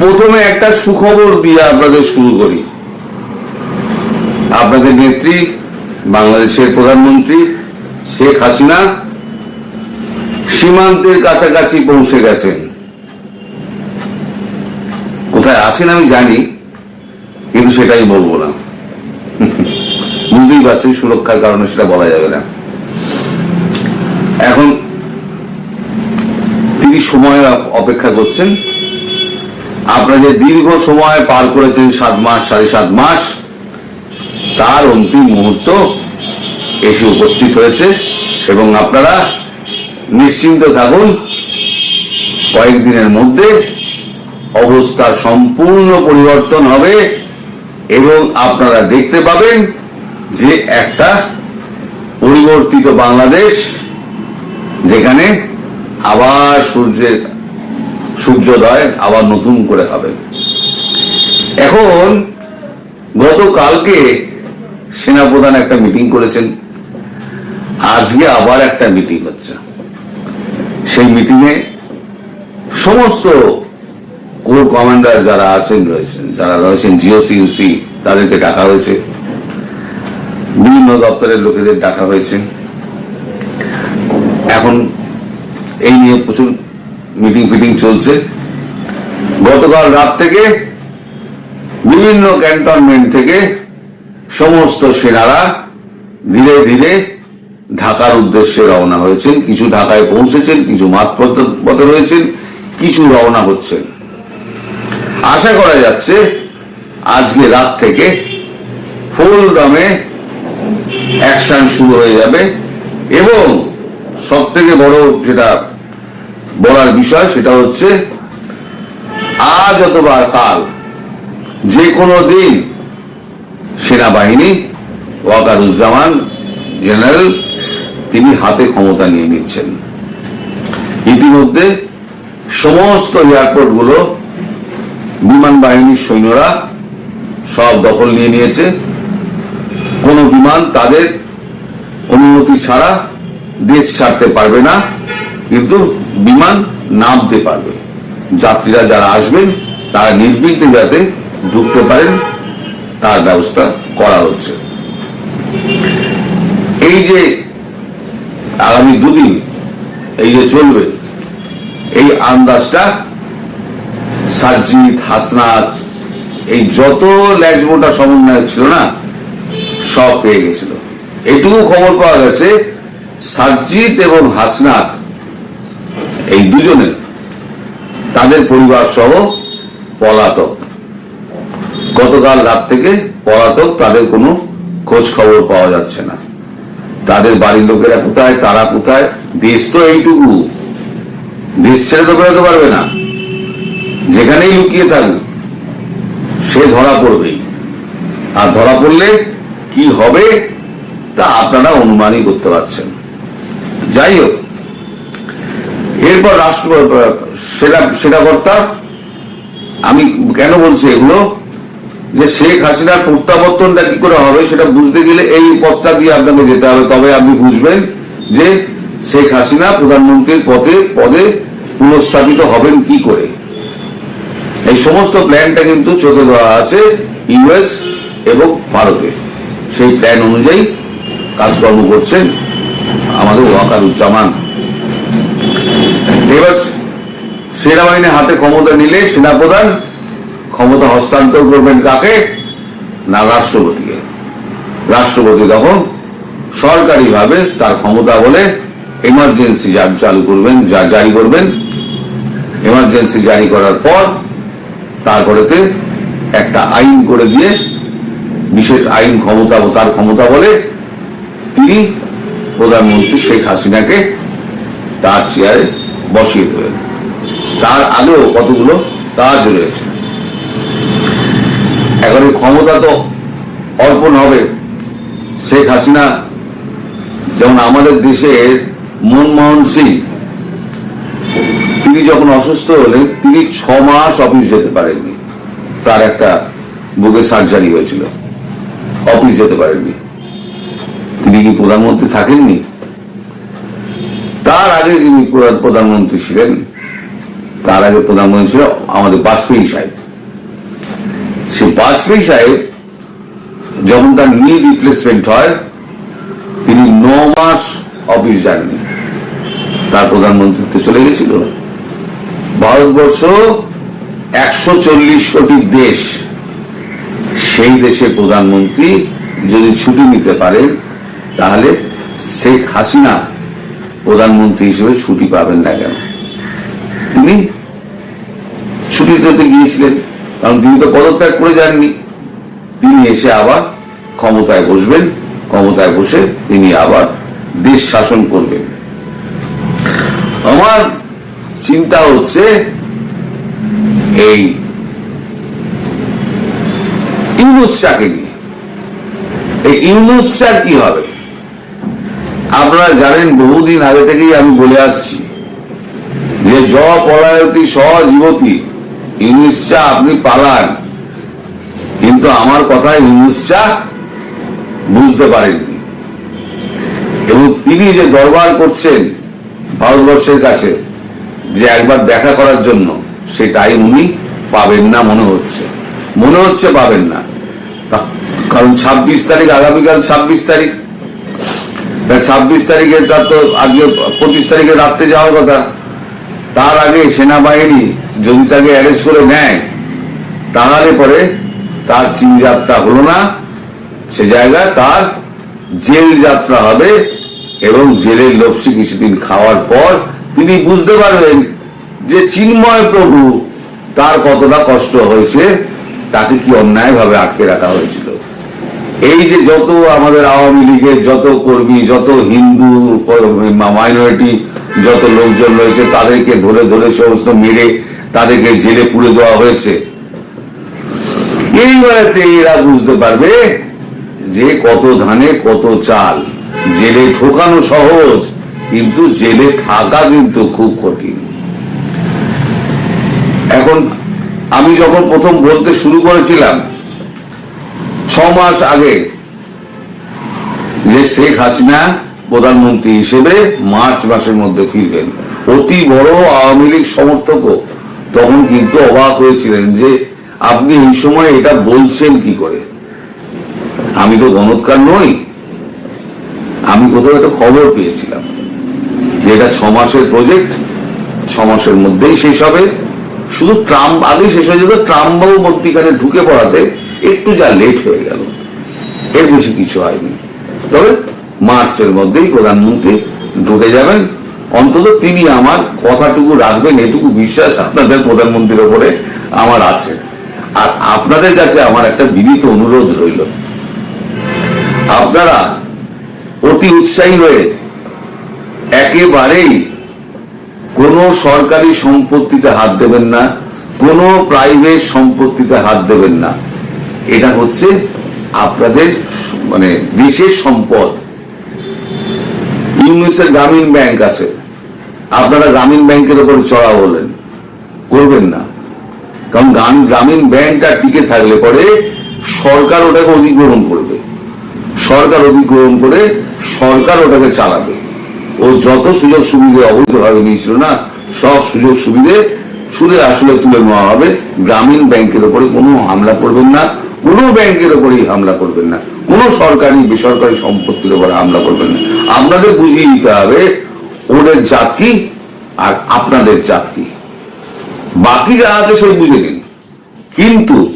প্রথমে একটা সুখবর দিয়ে আপনাদের শুরু করি। আপনাদের নেত্রী, বাংলাদেশের প্রধানমন্ত্রী শেখ হাসিনা সীমান্তের কাছাকাছি পৌঁছে গেছেন। কোথায় আছেন আমি জানি, কিন্তু সেটাই বলব না। বুঝতেই পারছি সুরক্ষার কারণে সেটা বলা যাবে না। এখন তিনি সময় অপেক্ষা করছেন। আপনারা যে দীর্ঘ সময় পার করেছেন সাত মাস, সাড়ে সাত মাস। তার অন্তিম মুহূর্ত এসে উপস্থিত হয়েছে এবং আপনারা নিশ্চিন্ত থাকুন, কয়েকদিনের মধ্যে অবস্থার সম্পূর্ণ পরিবর্তন হবে এবং আপনারা দেখতে পাবেন যে একটা পরিবর্তিত বাংলাদেশ, যেখানে আবার সূর্যের সূর্যোদয় আবার নতুন করে হবে। এখন গতকালকে সেনাপ্রধান একটা মিটিং করেছেন। আজকে আবার একটা মিটিং হচ্ছে। সেই মিটিংয়ে সমস্ত কোর কমান্ডার যারা আছেন, রয়েছেন, যারা রয়েছেন জিওসিউসি তাদেরকে ডাকা হয়েছে। বিভিন্ন দপ্তরের লোকেদের ডাকা হয়েছে। এখন এই নিয়ে প্রচুর মিটিং ফিটিং চলছে। গতকাল রাত থেকে বিভিন্ন ক্যান্টনমেন্ট থেকে সমস্ত সেনারা ধীরে ধীরে ঢাকার উদ্দেশ্যে রওনা হয়েছেন। কিছু ঢাকায় পৌঁছেছেন, কিছু মাঠ পথে রয়েছেন, কিছু রওনা হচ্ছেন। আশা করা যাচ্ছে আজকে রাত থেকে ফুল দমে অ্যাকশন শুরু হয়ে যাবে এবং সব থেকে বড় যেটা বলার বিষয় সেটা হচ্ছে, আজ অথবা কাল যে কোনো দিন সেনাবাহিনী, ওয়াকারুজ্জামান জেনারেল, তিনি হাতে ক্ষমতা নিয়ে নিচ্ছেন। ইতিমধ্যে সমস্ত এয়ারপোর্টগুলো বিমান বাহিনীর সৈন্যরা সব দখল নিয়ে নিয়েছে। কোন বিমান তাদের অনুমতি ছাড়া দেশ ছাড়তে পারবে না। কিন্তু বিমান নামতে পারবে। যাত্রীরা যারা আসবেন, তারা নির্বিঘ্নে যাতে ঢুকতে পারেন, তার ব্যবস্থা করা হচ্ছে। এই যে আগামী দুদিন এই যে চলবে, এই আন্দাজটা সার্জিৎ হাসনাত, এই যত ল্যাজমোটা সমন্বয় ছিল না, সব পেয়ে গেছিল। এটুকু খবর পাওয়া গেছে সার্জিৎ এবং হাসনাত এই দুজনে তাদের পরিবার সহ পলাতক। গতকাল রাত থেকে পলাতক, তাদের কোনো খোঁজ খবর পাওয়া যাচ্ছে না। তাদের বাড়ির লোকেরা কোথায়, তারা কোথায় দেশ তো এইটুকু। দেশ ছেড়ে তো বেরোতে পারবে না। যেখানেই লুকিয়ে থাকুক, সে ধরা পড়বেই। আর ধরা পড়লে কি হবে, তা আপনারা অনুমানই করতে পারছেন। যাই হোক এরপর রাষ্ট্র সেনা, সেনাকর্তা, আমি কেন বলছি এগুলো? যে শেখ হাসিনার প্রত্যাবর্তনটা কি করে হবে সেটা বুঝতে গেলে এই পথটা দিয়ে আপনাকে যেতে হবে। তবে আপনি বুঝবেন যে শেখ হাসিনা প্রধানমন্ত্রীর পদে পদে পুনঃস্থাপিত হবেন কি করে। এই সমস্ত প্ল্যানটা কিন্তু চোখে দেওয়া আছে ইউএস এবং ভারতের সেই প্ল্যান অনুযায়ী কাজকর্ম করছেন আমাদের ওয়াকারুজ্জামান। এবার সেনাবাহিনীর হাতে ক্ষমতা নিলে সেনাপ্রধান ক্ষমতা হস্তান্তর করবেন কাকে? না রাষ্ট্রপতিকে রাষ্ট্রপতি তখন সরকারিভাবে তার ক্ষমতা বলে এমার্জেন্সি যার চালু করবেন, যা জারি করবেন। এমার্জেন্সি জারি করার পর তারপরেতে একটা আইন করে দিয়ে, বিশেষ আইন ক্ষমতা তার ক্ষমতা বলে তিনি প্রধানমন্ত্রী শেখ হাসিনাকে তার চেয়ারে বসিয়ে দেবেন তার আগেও কতগুলো কাজ রয়েছে। এখন ক্ষমতা তো অর্পণ হবে। শেখ হাসিনা যেমন আমাদের দেশের মনমোহন সিং, তিনি যখন অসুস্থ হলেন, তিনি ছ মাস অফিস যেতে পারেননি। তার একটা বুকে সার্জারি হয়েছিল। অফিস যেতে পারেননি। তিনি কি প্রধানমন্ত্রী থাকেননি? তার আগে যিনি প্রধানমন্ত্রী ছিলেন। তার আগে প্রধানমন্ত্রী ছিল আমাদের বাজপেয়ী সাহেব। সে বাজপেয়ী সাহেব যখন তার নি রিপ্লেসমেন্ট হয়, তিনি ন মাস অফিস যাননি। তার প্রধানমন্ত্রীত্ব চলে গেছিল। ভারতবর্ষ একশো চল্লিশ কোটি দেশ। সেই দেশে প্রধানমন্ত্রী যদি ছুটি নিতে পারেন, তাহলে শেখ হাসিনা প্রধানমন্ত্রী হিসেবে ছুটি পাবেন না কেন? তিনি ছুটিতে গিয়েছিলেন, কারণ তিনি তো পদত্যাগ করে যাননি। তিনি এসে আবার ক্ষমতায় বসবেন, ক্ষমতায় বসে তিনি আবার দেশ শাসন করবেন। আমার চিন্তা হচ্ছে এই ইউনুস চাকে নিয়ে। এই ইউনুস চার কি হবে? আপনারা জানেন বহুদিন আগে থেকেই আমি বলে আসছি যে জ পলায়তী ইউনুস চা আপনি পালান। কিন্তু আমার কথা চা বুঝতে পারেননি। এবং তিনি যে দরবার করছেন ভারতবর্ষের কাছে যে একবার দেখা করার জন্য, সে টাইম উনি পাবেন না মনে হচ্ছে। মনে হচ্ছে পাবেন না। কারণ ছাব্বিশ তারিখ, আগামীকাল ছাব্বিশ তারিখ ছাব্বিশ তারিখে তার তো আজকে পঁচিশ তারিখে রাত্রে যাওয়ার কথা। তার আগে সেনাবাহিনী যদি তাকে অ্যারেস্ট করে নেয়। তাহলে পরে তার চীন যাত্রা হলো না। সে জায়গায় তার জেল যাত্রা হবে এবং জেলের লপসি কিছুদিন খাওয়ার পর তিনি বুঝতে পারবেন যে চিন্ময় প্রভু তার কতটা কষ্ট হয়েছে, তাকে কি অন্যায়ভাবে আটকে রাখা হয়েছিল এই যে যত আমাদের আওয়ামী লীগের যত কর্মী, যত হিন্দু মাইনরিটি যত লোকজন রয়েছে, তাদেরকে ধরে ধরে সমস্ত মেরে তাদেরকে জেলে পুড়ে দেওয়া হয়েছে। এইবারেতে এরা বুঝতে পারবে যে কত ধানে কত চাল। জেলে ঠোকানো সহজ, কিন্তু জেলে থাকা কিন্তু খুব কঠিন। এখন আমি যখন প্রথম বলতে শুরু করেছিলাম ছ মাস আগে যে শেখ হাসিনা প্রধানমন্ত্রী হিসেবে মার্চ মাসের মধ্যে ফিরবেন, অতি বড় আওয়ামী লীগ সমর্থকও তখন কিন্তু অবাক হয়েছিলেন যে আপনি এই সময় এটা বলছেন কি করে? আমি তো গণৎকার নই, আমি কোথাও একটা খবর পেয়েছিলাম যে এটা ছ মাসের প্রজেক্ট, ছ মাসের মধ্যেই শেষ হবে। শুধু ট্রাম্প, আগে শেষ হয়ে যেত ট্রাম্প বাবু মধ্যিখানে ঢুকে পড়াতে একটু যা লেট হয়ে গেল। এর বেশি কিছু হয়নি। তবে মার্চের মধ্যেই প্রধানমন্ত্রী ঢুকে যাবেন। অন্তত তিনি আমার কথাটুকু রাখবেন, এটুকু বিশ্বাস আপনাদের প্রধানমন্ত্রীর ওপরে আমার আছে। আর আপনাদের কাছে আমার একটা বিনীত অনুরোধ রইল। আপনারা অতি উৎসাহী হয়ে একেবারেই কোনো সরকারি সম্পত্তিতে হাত দেবেন না, কোনো প্রাইভেট সম্পত্তিতে হাত দেবেন না। এটা হচ্ছে আপনাদের মানে দেশের সম্পদ। ইউনিসের গ্রামীণ ব্যাংক আছে। আপনারা গ্রামীণ ব্যাংকের উপরে চড়া হলেন। করবেন না। কারণ গ্রাম- গ্রামীণ ব্যাংকটা টিকে থাকলে পরে সরকার ওটাকে অধিগ্রহণ করবে। সরকার অধিগ্রহণ করে সরকার ওটাকে চালাবে। ও যত সুযোগ সুবিধে অবৈধভাবে নিয়েছিল না, সব সুযোগ সুবিধে সুদে আসলে তুলে নেওয়া হবে। গ্রামীণ ব্যাংকের উপরে কোনো হামলা করবেন না। কোনো ব্যাংকের উপরেই হামলা করবেন না। কোনো সরকারি, বেসরকারি সম্পত্তির উপরে হামলা করবেন না। আপনাদের বুঝিয়ে দিতে হবে, ওদের জাত কি আর আপনাদের জাত কি। বাকি যা আছে সেই বুঝে নিন। কিন্তু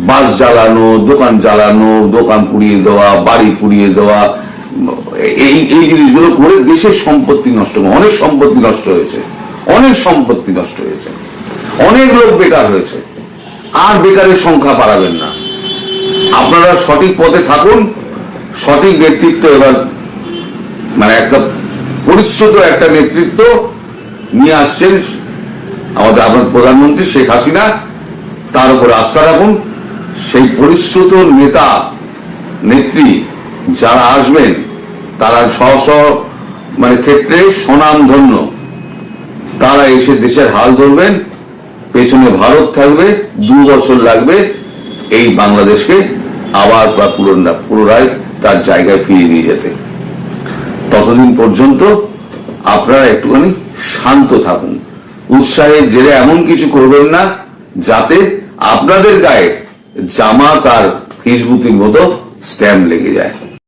বাস জ্বালানো, দোকান জ্বালানো, দোকান পুড়িয়ে দেওয়া, বাড়ি পুড়িয়ে দেওয়া, এই এই জিনিসগুলো করে দেশের সম্পত্তি নষ্ট অনেক সম্পত্তি নষ্ট হয়েছে। অনেক সম্পত্তি নষ্ট হয়েছে। অনেক লোক বেকার হয়েছে। আর বেকারের সংখ্যা বাড়াবেন না। আপনারা সঠিক পথে থাকুন, সঠিক নেতৃত্ব এবার মানে একটা পরিশ্রুত একটা নেতৃত্ব নিয়ে আসছেন আমাদের আপনার প্রধানমন্ত্রী শেখ হাসিনা। তার উপর আস্থা রাখুন। সেই পরিশ্রুত নেতা, নেত্রী যারা আসবেন, তারা স্ব স্ব মানে ক্ষেত্রে স্বনামধন্য। তারা এসে দেশের হাল ধরবেন, পেছনে ভারত থাকবে, দু বছর লাগবে এই বাংলাদেশকে আবার পুনরা- পুনরায় তার জায়গায় ফিরিয়ে নিয়ে যেতে। ততদিন পর্যন্ত আপনারা একটুখানি শান্ত থাকুন। উৎসাহের জেরে এমন কিছু করবেন না, যাতে আপনাদের গায়ে জামাত আর ফেসবুকের মতো স্ট্যাম্প লেগে যায়।